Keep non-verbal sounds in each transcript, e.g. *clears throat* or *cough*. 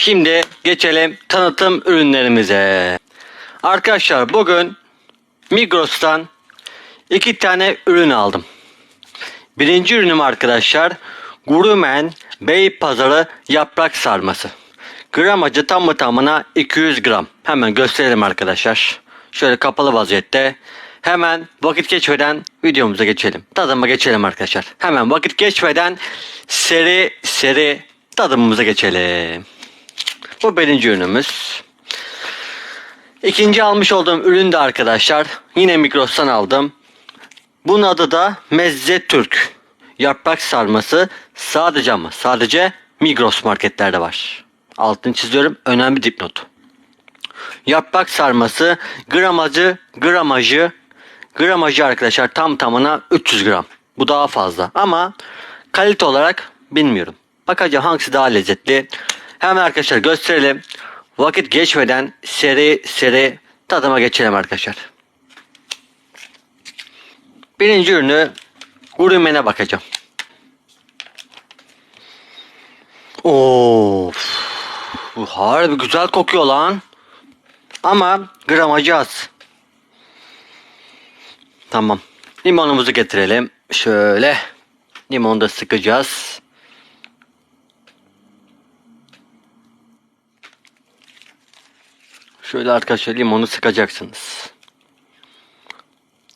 Şimdi geçelim tanıtım ürünlerimize. Arkadaşlar bugün Migros'tan iki tane ürün aldım. Birinci ürünüm arkadaşlar Gurumen Bey Pazarı yaprak sarması. Gramajı tamı tamına 200 gram. Hemen gösterelim arkadaşlar. Şöyle kapalı vaziyette. Hemen vakit geçmeden videomuza geçelim. Tadıma geçelim arkadaşlar. Hemen vakit geçmeden seri seri tadımımıza geçelim. Bu birinci ürünümüz. İkinci almış olduğum ürün de arkadaşlar yine Migros'tan aldım. Bunun adı da Mezze Türk. Yaprak sarması sadece ama sadece Migros marketlerde var. Altını çiziyorum. Önemli dipnot. Yaprak sarması gramajı gramajı gramajı arkadaşlar tam tamına 300 gram. Bu daha fazla ama kalite olarak bilmiyorum. Bakacağım hangisi daha lezzetli. Hemen arkadaşlar gösterelim. Vakit geçmeden seri seri tadıma geçelim arkadaşlar. Birinci ürünü Gurumen'e bakacağım. Of. Bu harbi güzel kokuyor lan. Ama gramajı az. Tamam. Limonumuzu getirelim. Şöyle. Limonu da sıkacağız. Şöyle arkadaşlar limonu sıkacaksınız.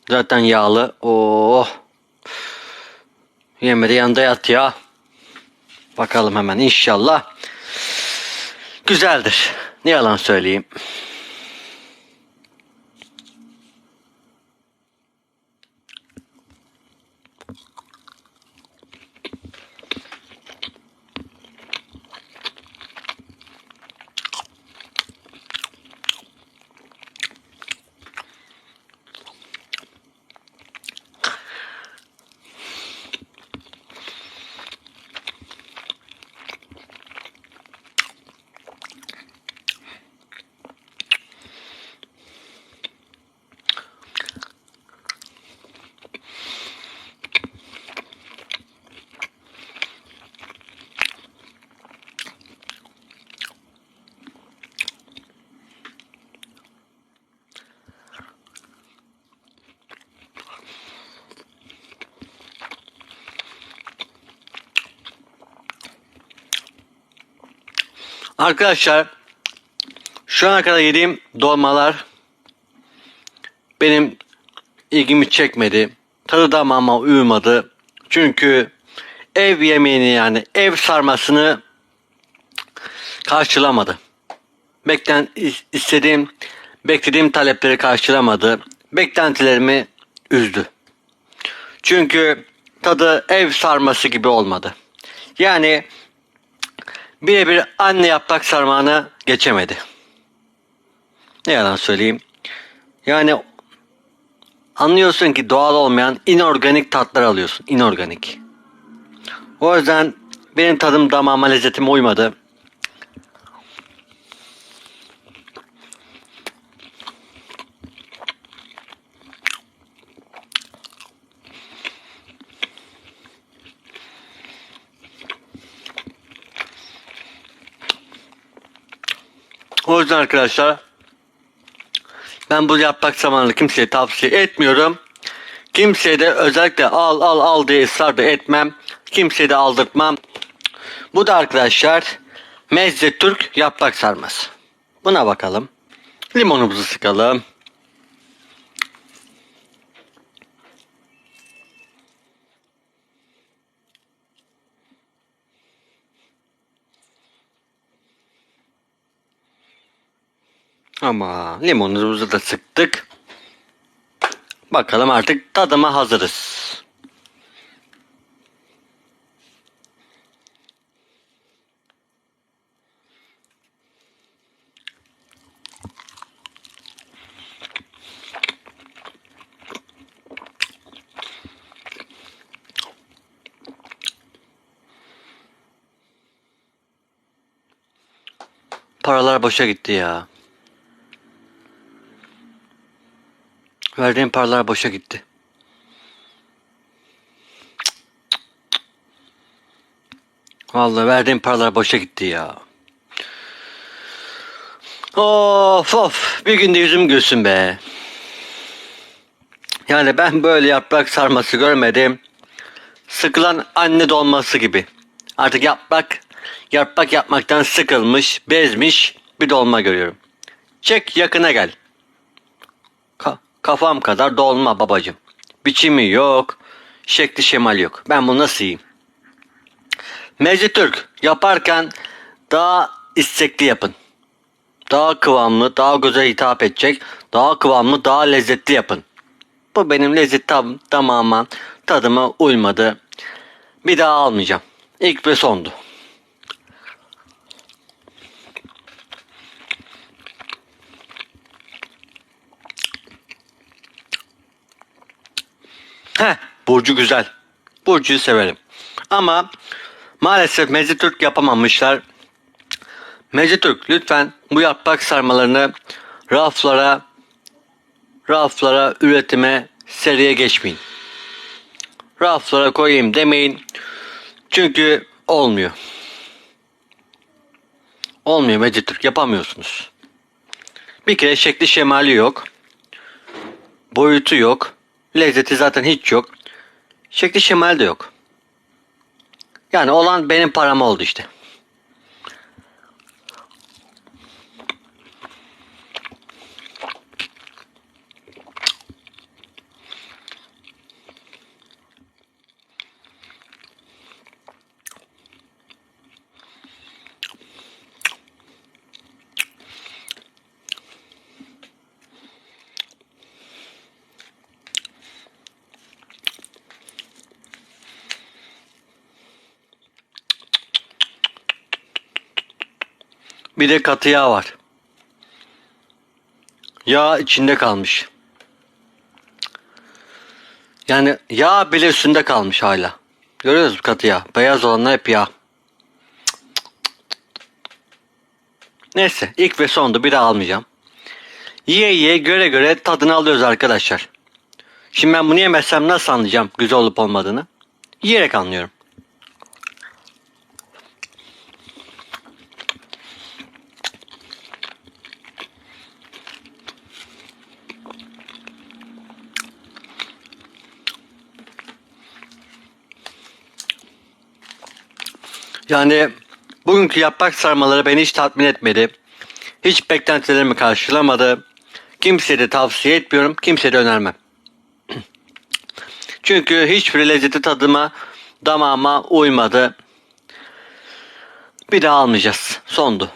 Zaten yağlı. Oh. Yemedi yanında yat ya. Bakalım hemen inşallah. Güzeldir. Ne yalan söyleyeyim. Arkadaşlar şu ana kadar yediğim dolmalar benim ilgimi çekmedi. Tadı damağıma uyumadı. Çünkü ev yemeğini yani ev sarmasını karşılamadı. Beklen istediğim beklediğim talepleri karşılamadı. Beklentilerimi üzdü. Çünkü tadı ev sarması gibi olmadı. Yani birebir anne yaprak sarmağını geçemedi. Ne yalan söyleyeyim. Yani anlıyorsun ki doğal olmayan inorganik tatlar alıyorsun. inorganik. O yüzden benim tadım damağıma lezzetime uymadı. O yüzden arkadaşlar ben bu yaprak zamanını kimseye tavsiye etmiyorum. Kimseye de özellikle al al al diye ısrar da etmem. Kimseye de aldırtmam. Bu da arkadaşlar Mezze Türk yaprak sarması. Buna bakalım. Limonumuzu sıkalım. Ama limonumuzu da sıktık. Bakalım artık tadıma hazırız. Paralar boşa gitti ya. Verdiğim paralar boşa gitti. Vallahi verdiğim paralar boşa gitti ya. Of of bir günde yüzüm gülsün be. Yani ben böyle yaprak sarması görmedim. Sıkılan anne dolması gibi. Artık yaprak yaprak yapmaktan sıkılmış, bezmiş bir dolma görüyorum. Çek yakına gel. Ka- kafam kadar dolma babacım. Biçimi yok, şekli şemal yok. Ben bunu nasıl yiyeyim? Mecid Türk yaparken daha istekli yapın. Daha kıvamlı, daha göze hitap edecek, daha kıvamlı, daha lezzetli yapın. Bu benim lezzet tam, tamamen tadıma uymadı. Bir daha almayacağım. İlk ve sondu. Burcu güzel. Burcu'yu severim. Ama maalesef Mezi Türk yapamamışlar. Mezi Türk lütfen bu yaprak sarmalarını raflara raflara üretime seriye geçmeyin. Raflara koyayım demeyin. Çünkü olmuyor. Olmuyor Mezi Türk yapamıyorsunuz. Bir kere şekli şemali yok. Boyutu yok. Lezzeti zaten hiç yok. Şekli şemali de yok. Yani olan benim param oldu işte. Bir de katı yağ var. Yağ içinde kalmış. Yani yağ bile üstünde kalmış hala. Görüyoruz katı yağ? Beyaz olanlar hep yağ. Neyse ilk ve sonda bir daha almayacağım. Yiye yiye göre göre tadını alıyoruz arkadaşlar. Şimdi ben bunu yemezsem nasıl anlayacağım güzel olup olmadığını? Yiyerek anlıyorum. Yani bugünkü yaprak sarmaları beni hiç tatmin etmedi. Hiç beklentilerimi karşılamadı. Kimseye de tavsiye etmiyorum. Kimseye de önermem. *clears throat* Çünkü hiçbir lezzeti tadıma, damağıma uymadı. Bir daha almayacağız. Sondu.